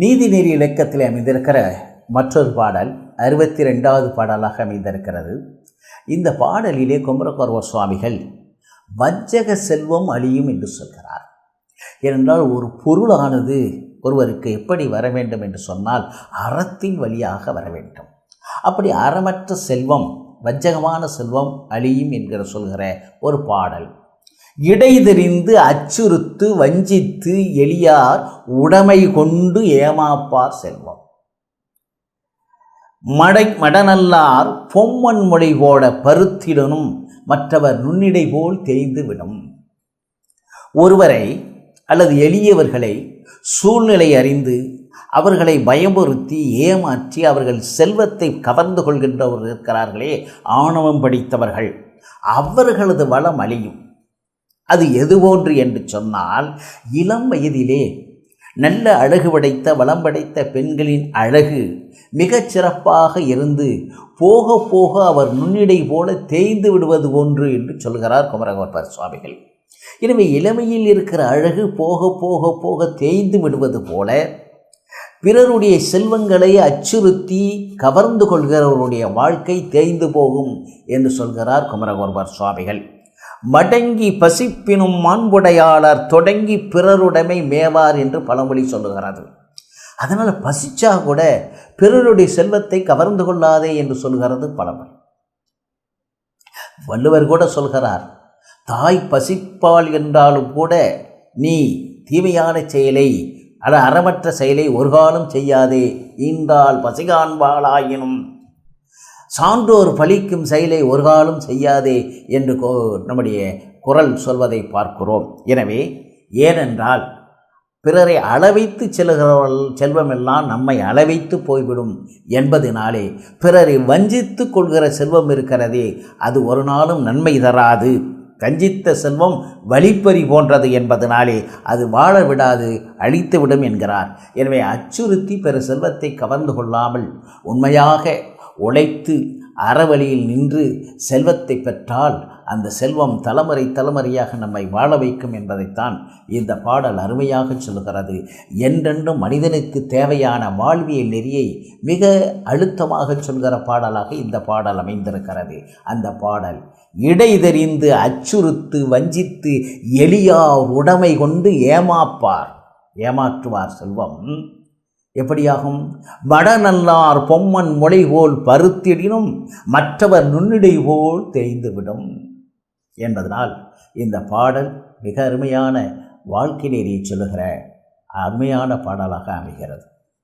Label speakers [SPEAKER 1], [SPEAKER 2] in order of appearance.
[SPEAKER 1] நீதிநெறி இலக்கத்தில் அமைந்திருக்கிற மற்றொரு பாடல் அறுபத்தி ரெண்டாவது பாடலாக அமைந்திருக்கிறது. இந்த பாடலிலே குமரகோர்வர் சுவாமிகள் வஞ்சக செல்வம் அழியும் என்று சொல்கிறார். ஏனென்றால் ஒரு பொருளானது ஒருவருக்கு எப்படி வர வேண்டும் என்று சொன்னால் அறத்தின் வழியாக வர வேண்டும். அப்படி அறமற்ற செல்வம் வஞ்சகமான செல்வம் அழியும் என்கிற சொல்கிற ஒரு பாடல். இடைதெறிந்து அச்சுறுத்து வஞ்சித்து எளியார் உடைமை கொண்டு ஏமாப்பார் செல்வம். மடை மடநல்லார் பொம்மன் மொழி போட பருத்திடனும் மற்றவர் நுண்ணிடை போல் தேய்ந்துவிடும். ஒருவரை அல்லது எளியவர்களை சூழ்நிலை அறிந்து அவர்களை பயமுறுத்தி ஏமாற்றி அவர்கள் செல்வத்தை கவர்ந்து கொள்கின்றவர்கள் இருக்கிறார்களே ஆணவம் படித்தவர்கள் அவர்களது வளம் அழியும். அது எது போன்று என்று சொன்னால் இளம் வயதிலே நல்ல அழகு படைத்த வளம் படைத்த பெண்களின் அழகு மிகச் சிறப்பாக இருந்து போக போக அவர் நுண்ணிடை போல தேய்ந்து விடுவது போன்று என்று சொல்கிறார் குமரகோப்பர் சுவாமிகள். எனவே இளமையில் இருக்கிற அழகு போக போக போக தேய்ந்து விடுவது போல பிறருடைய செல்வங்களை அச்சுறுத்தி கவர்ந்து கொள்கிறவருடைய வாழ்க்கை தேய்ந்து போகும் என்று சொல்கிறார் குமரகோர்பர் சுவாமிகள். மடங்கி பசிப்பினும் மாண்புடையாளர் தொடங்கி பிறருடைமை மேவார் என்று பழமொழி சொல்லுகிறது அதனால் பசிச்சா கூட பிறருடைய செல்வத்தை கவர்ந்து கொள்ளாதே என்று சொல்கிறது பழமொழி. வள்ளுவர் கூட சொல்கிறார் தாய் பசிப்பாள் என்றாலும் கூட நீ தீமையான செயலை அல்ல அறமற்ற செயலை ஒரு காலம் செய்யாதே ஈன்றால் பசிகாண்பாளாயினும் சான்றோர் பழிக்கும் செயலை ஒரு காலம் செய்யாதே என்று கோ நம்முடைய குரல் சொல்வதை பார்க்கிறோம். எனவே ஏனென்றால் பிறரை அளவைத்து செல்கிறவர்கள் செல்வமெல்லாம் நம்மை அளவைத்து போய்விடும் என்பதினாலே பிறரை வஞ்சித்து கொள்கிற செல்வம் இருக்கிறதே அது ஒரு நாளும் நன்மை தராது. கஞ்சித்த செல்வம் வழிப்பறி போன்றது என்பதனாலே அது வாழ விடாது அழித்துவிடும் என்கிறார். எனவே அச்சுறுத்தி பெற செல்வத்தை கவர்ந்து கொள்ளாமல் உண்மையாக உழைத்து அறவழியில் நின்று செல்வத்தை பெற்றால் அந்த செல்வம் தலைமுறை தலைமுறையாக நம்மை வாழ வைக்கும் என்பதைத்தான் இந்த பாடல் அருமையாக சொல்கிறது என்றென்றும் மனிதனுக்கு தேவையான வாழ்வியல் நெறியை மிக அழுத்தமாக சொல்கிற பாடலாக இந்த பாடல் அமைந்திருக்கிறது. அந்த பாடல் இடைதெறிந்து அச்சுறுத்து வஞ்சித்து எளியார் உடைமை கொண்டு ஏமாப்பார். ஏமாற்றுவார் செல்வம். எப்படியாகும்? வடநல்லார் பொம்மன் மொழி போல் பருத்திடினும் மற்றவர் நுண்ணிடை போல் தேய்ந்துவிடும். என்பதனால் இந்த பாடல் மிக அருமையான வாழ்க்கை நெறியை சொல்லுகிற அருமையான பாடலாக அமைகிறது.